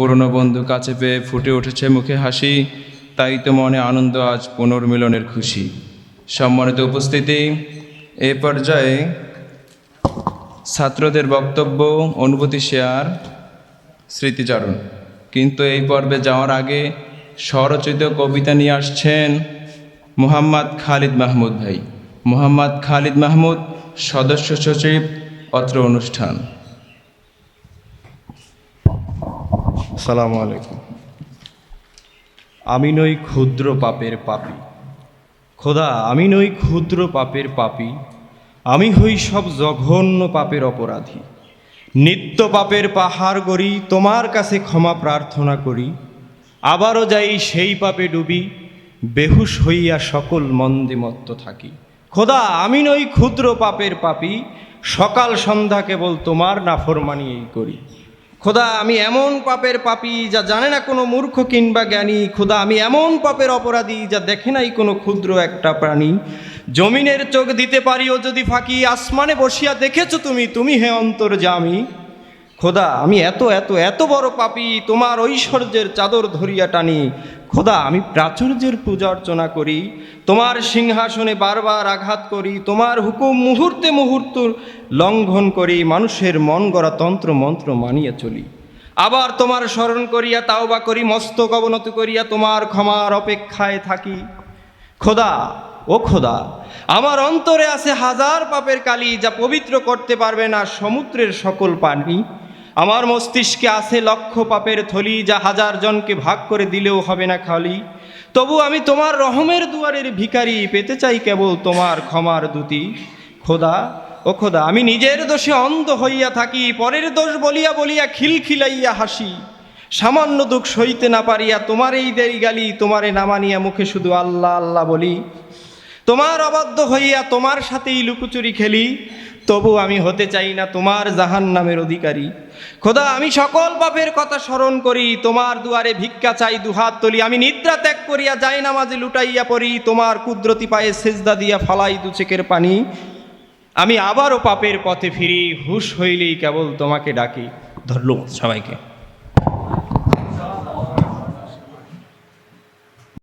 পুরনো বন্ধু কাছে পেয়ে ফুটে উঠেছে মুখে হাসি, তাই তো মনে আনন্দ আজ পুনর্মিলনের খুশি। সম্মানিত উপস্থিতি, এ পর্যায়ে ছাত্রদের বক্তব্য, অনুভূতি শেয়ার, স্মৃতিচারণ। কিন্তু এই পর্বে যাওয়ার আগে স্বরচিত কবিতা নিয়ে আসছেন মোহাম্মদ খালিদ মাহমুদ ভাই। মোহাম্মদ খালিদ মাহমুদ, সদস্য সচিব, অত্র অনুষ্ঠান। সালামু আলাইকুম। আমি নই ক্ষুদ্র পাপের পাপী। খোদা, আমি নই ক্ষুদ্র পাপের পাপী। আমি হই সব জঘন্য পাপের অপরাধী। নিত্য পাপের পাহাড় গড়ি, তোমার কাছে ক্ষমা প্রার্থনা করি। আবারও যাই সেই পাপে ডুবি, বেহুশ হইয়া সকল মন্দিমত্ত থাকি। খোদা, আমি নই ক্ষুদ্র পাপের পাপী। সকাল সন্ধ্যা কেবল তোমার নাফরমানিয়েই করি। খোদা, আমি এমন পাপের পাপি যা জানে না কোনো মূর্খ কিংবা জ্ঞানী। খোদা, আমি এমন পাপের অপরাধী যা দেখে নাই কোনো ক্ষুদ্র একটা প্রাণী। জমিনের চোখ দিতে পারিও যদি ফাঁকি, আসমানে বসিয়া দেখেছ তুমি তুমি হে অন্তর খোদা, আমি এত এত এত বড় পাপী, তোমার ঐশ্বর্যের চাদর ধরিয়া টানি। খোদা, আমি প্রাচুর্যের পূজা অর্চনা করি, তোমার সিংহাসনে বারবার আঘাত করি, তোমার হুকুম মুহূর্তে মুহূর্ত লঙ্ঘন করি, মানুষের মন গড়া তন্ত্র মন্ত্র মানিয়া চলি। আবার তোমার স্মরণ করিয়া, তাওবা করি, মস্তক অবনত করিয়া, তোমার ক্ষমার অপেক্ষায় থাকি। খোদা, ও খোদা, আমার অন্তরে আছে হাজার পাপের কালি, যা পবিত্র করতে পারবে না সমুদ্রের সকল পানি। আমার মস্তিষ্কে আছে লক্ষ পাপের থলি যা হাজার জনকে ভাগ করে দিলেও হবে না খালি। তবু আমি তোমার রহমের দুয়ারের ভিখারি, পেতে চাই কেবল তোমার ক্ষমার দুতি। খোদা, ও খোদা, আমি নিজের দোষে অন্ধ হইয়া থাকি, পরের দোষ বলিয়া বলিয়া খিলখিলাইয়া হাসি। সামান্য দুঃখ সইতে না পারিয়া তোমার এই দেরি গালি, তোমারে নামানিয়া মুখে শুধু আল্লাহ আল্লাহ বলি। তোমার অবাধ্য হইয়া তোমার সাথেই লুকোচুরি খেলি। তবু আমি হতে চাই না তোমার জাহান নামের অধিকারী। খোদা, আমি সকল পাপের কথা স্মরণ করি, তোমার দুয়ারে ভিক্ষা চাই, দুহাত তলি। আমি নিদ্রা ত্যাগ করিয়া যাই না মাঝে লুটাইয়া পড়ি, তোমার কুদরতি পায়ে সেজদা দিয়া ফালাই দু চেকের পানি। আমি আবারও পাপের পথে ফিরি, হুশ হইলেই কেবল তোমাকে ডাকি। ধন্যবাদ সবাইকে।